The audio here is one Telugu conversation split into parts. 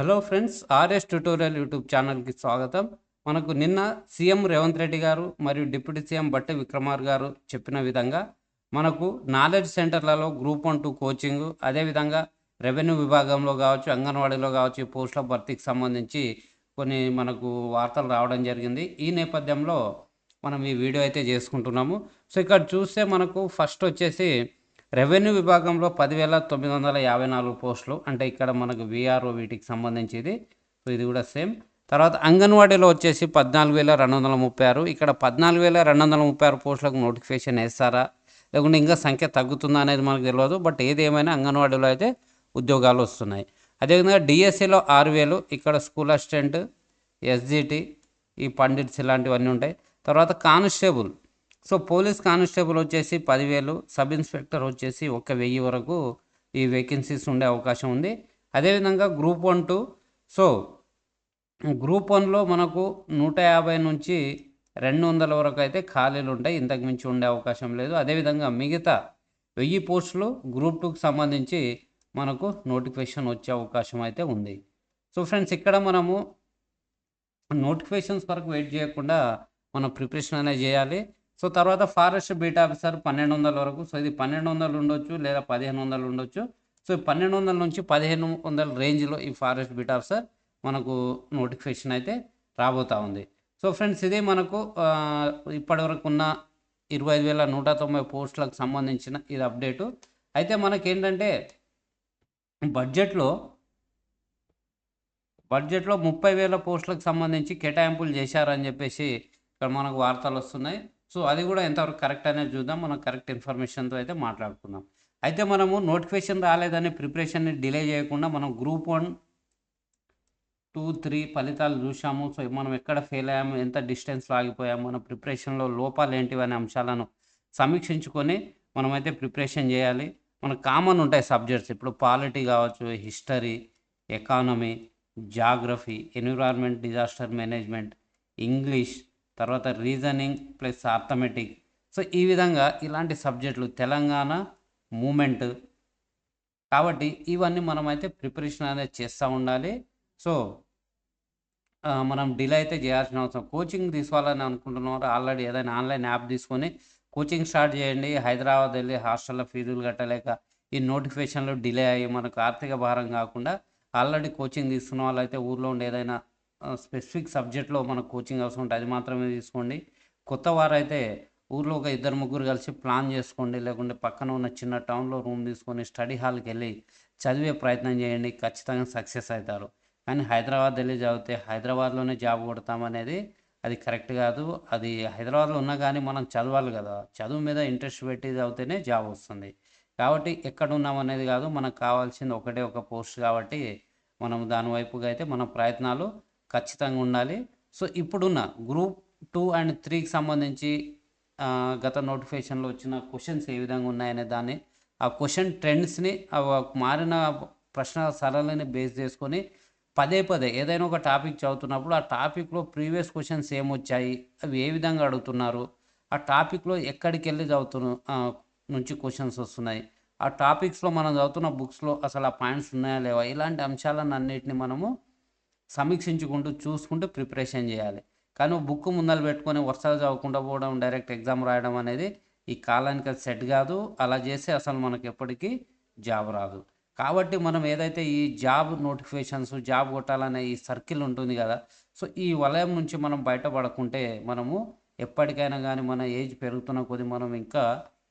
Hello friends RS tutorial YouTube ఛానల్కి స్వాగతం. మనకు నిన్న సీఎం రేవంత్ రెడ్డి గారు మరియు డిప్యూటీ సీఎం బట్టి విక్రమార్ గారు చెప్పిన విధంగా మనకు నాలెడ్జ్ సెంటర్లలో గ్రూప్ వన్ టూ కోచింగ్ అదేవిధంగా రెవెన్యూ విభాగంలో కావచ్చు అంగన్వాడీలో కావచ్చు పోస్టుల భర్తీకి సంబంధించి కొన్ని మనకు వార్తలు రావడం జరిగింది. ఈ నేపథ్యంలో మనం ఈ వీడియో అయితే చేసుకుంటున్నాము. సో ఇక్కడ చూస్తే మనకు ఫస్ట్ వచ్చేసి రెవెన్యూ విభాగంలో పదివేల తొమ్మిది వందల యాభై నాలుగు పోస్టులు అంటే ఇక్కడ మనకు విఆర్ఓ వీటికి సంబంధించింది. సో ఇది కూడా సేమ్. తర్వాత అంగన్వాడీలో వచ్చేసి పద్నాలుగు వేల రెండు వందల ముప్పై ఆరు. ఇక్కడ పద్నాలుగు వేల రెండు వందల ముప్పై ఆరు పోస్టులకు నోటిఫికేషన్ వేస్తారా? లేకుంటే ఇంకా సంఖ్య తగ్గుతుందా అనేది మనకు తెలియదు. బట్ ఏది ఏమైనా అంగన్వాడీలో అయితే ఉద్యోగాలు వస్తున్నాయి. అదేవిధంగా డిఎస్సిలో ఆరు వేలు ఇక్కడ స్కూల్ అసిస్టెంట్ ఎస్జిటి ఈ పండిట్స్ ఇలాంటివన్నీ ఉంటాయి. తర్వాత కానిస్టేబుల్. సో పోలీస్ కానిస్టేబుల్ వచ్చేసి పదివేలు సబ్ ఇన్స్పెక్టర్ వచ్చేసి ఒక వెయ్యి వరకు ఈ వేకెన్సీస్ ఉండే అవకాశం ఉంది. అదేవిధంగా group one two so group వన్లో మనకు నూట యాభై నుంచి రెండు వందల వరకు అయితే ఖాళీలు ఉంటాయి. ఇంతకు మించి ఉండే అవకాశం లేదు. అదేవిధంగా మిగతా వెయ్యి పోస్టులు గ్రూప్ టూకి సంబంధించి మనకు నోటిఫికేషన్ వచ్చే అవకాశం అయితే ఉంది. సో ఫ్రెండ్స్ ఇక్కడ మనము నోటిఫికేషన్స్ వరకు వెయిట్ చేయకుండా మనం ప్రిపరేషన్ అనేది చేయాలి. సో తర్వాత ఫారెస్ట్ బీట్ ఆఫీసర్ పన్నెండు వందల వరకు. సో ఇది పన్నెండు వందలు ఉండొచ్చు లేదా పదిహేను వందలు ఉండొచ్చు. సో పన్నెండు వందల నుంచి పదిహేను వందల రేంజ్లో ఈ ఫారెస్ట్ బీట్ ఆఫీసర్ మనకు నోటిఫికేషన్ అయితే రాబోతూ ఉంది. సో ఫ్రెండ్స్ ఇది మనకు ఇప్పటివరకు ఉన్న ఇరవై ఐదు వేల నూట తొంభై పోస్టులకు సంబంధించిన ఇది అప్డేటు. అయితే మనకేంటంటే బడ్జెట్లో బడ్జెట్లో ముప్పై వేల పోస్టులకు సంబంధించి కేటాయింపులు చేశారని చెప్పేసి ఇక్కడ మనకు వార్తలు వస్తున్నాయి. సో అది కూడా ఎంతవరకు కరెక్ట్ అనేది చూద్దాం. మనం కరెక్ట్ ఇన్ఫర్మేషన్తో అయితే మాట్లాడుకుందాం. అయితే మనము నోటిఫికేషన్ రాలేదని ప్రిపరేషన్ని డిలే చేయకుండా మనం గ్రూప్ వన్ టూ త్రీ ఫలితాలు చూసాము సో మనం ఎక్కడ ఫెయిల్ అయ్యాము ఎంత డిస్టెన్స్లో ఆగిపోయాము మన ప్రిపరేషన్లో లోపాలు ఏంటివి అనే అంశాలను సమీక్షించుకొని మనమైతే ప్రిపరేషన్ చేయాలి. మనకు కామన్ ఉంటాయి సబ్జెక్ట్స్. ఇప్పుడు పాలిటీ కావచ్చు history economy geography environment disaster management English తర్వాత రీజనింగ్ ప్లస్ ఆర్థమెటిక్ సో ఈ విధంగా ఇలాంటి సబ్జెక్టులు తెలంగాణ మూమెంట్ కాబట్టి ఇవన్నీ మనమైతే ప్రిపరేషన్ అనేది చేస్తూ ఉండాలి. సో మనం డిలే అయితే చేయాల్సిన అవసరం. కోచింగ్ తీసుకోవాలని అనుకుంటున్నారు ఆల్రెడీ ఏదైనా ఆన్లైన్ యాప్ తీసుకొని కోచింగ్ స్టార్ట్ చేయండి. హైదరాబాద్ వెళ్ళి హాస్టల్లో ఫీజులు కట్టలేక ఈ నోటిఫికేషన్లు డిలే అయ్యి మనకు ఆర్థిక భారం కాకుండా ఆల్రెడీ కోచింగ్ తీసుకున్న వాళ్ళు అయితే ఊర్లో ఉండి ఏదైనా స్పెసిఫిక్ సబ్జెక్ట్లో మనకు కోచింగ్ అవసరం ఉంటే అది మాత్రమే తీసుకోండి. కొత్త వారైతే ఊర్లో ఒక ఇద్దరు ముగ్గురు కలిసి ప్లాన్ చేసుకోండి. లేకుంటే పక్కన ఉన్న చిన్న టౌన్లో రూమ్ తీసుకొని స్టడీ హాల్కి వెళ్ళి చదివే ప్రయత్నం చేయండి. ఖచ్చితంగా సక్సెస్ అవుతారు. కానీ హైదరాబాద్ వెళ్ళి చదివితే హైదరాబాద్లోనే జాబ్ కొడతామనేది అది కరెక్ట్ కాదు. అది హైదరాబాద్లో ఉన్నా కానీ మనం చదవాలి కదా. చదువు మీద ఇంట్రెస్ట్ పెట్టి చదివితేనే జాబ్ వస్తుంది. కాబట్టి ఎక్కడ ఉన్నాం అనేది కాదు. మనకు కావాల్సింది ఒకటే ఒక పోస్ట్ కాబట్టి మనం దాని వైపుగా అయితే మన ప్రయత్నాలు ఖచ్చితంగా ఉండాలి. సో ఇప్పుడున్న గ్రూప్ టూ అండ్ త్రీకి సంబంధించి గత నోటిఫికేషన్లో వచ్చిన క్వశ్చన్స్ ఏ విధంగా ఉన్నాయనే దాన్ని ఆ క్వశ్చన్ ట్రెండ్స్ని మారిన ప్రశ్న సరళిని బేస్ చేసుకొని పదే పదే ఏదైనా ఒక టాపిక్ చదువుతున్నప్పుడు ఆ టాపిక్లో ప్రీవియస్ క్వశ్చన్స్ ఏమొచ్చాయి అవి ఏ విధంగా అడుగుతున్నారు ఆ టాపిక్లో ఎక్కడికి వెళ్ళి చదువుతున్న నుంచి క్వశ్చన్స్ వస్తున్నాయి ఆ టాపిక్స్లో మనం చదువుతున్న బుక్స్లో అసలు ఆ పాయింట్స్ ఉన్నాయా లేవా ఇలాంటి అంశాలను అన్నిటిని మనము సమీక్షించుకుంటూ చూసుకుంటూ ప్రిపరేషన్ చేయాలి. కానీ బుక్ ముందలు పెట్టుకొని వర్షాలు చదవకుండా పోవడం డైరెక్ట్ ఎగ్జామ్ రాయడం అనేది ఈ కాలానికి అది సెట్ కాదు. అలా చేస్తే అసలు మనకి ఎప్పటికీ జాబ్ రాదు. కాబట్టి మనం ఏదైతే ఈ జాబ్ నోటిఫికేషన్స్ జాబ్ కొట్టాలనే ఈ సర్కిల్ ఉంటుంది కదా సో ఈ వలయం నుంచి మనం బయటపడకుంటే మనము ఎప్పటికైనా కానీ మన ఏజ్ పెరుగుతున్న కొద్దీ మనం ఇంకా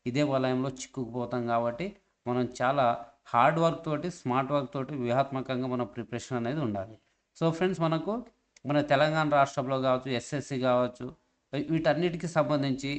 ఇదే వలయంలో చిక్కుకుపోతాం కాబట్టి మనం చాలా హార్డ్ వర్క్ తోటి స్మార్ట్ వర్క్ తోటి వ్యూహాత్మకంగా మన ప్రిపరేషన్ అనేది ఉండాలి. సో ఫ్రెండ్స్ మనకు మన తెలంగాణ రాష్ట్రంలో కావచ్చు ఎస్ఎస్సి కావచ్చు వీటన్నిటికి సంబంధించి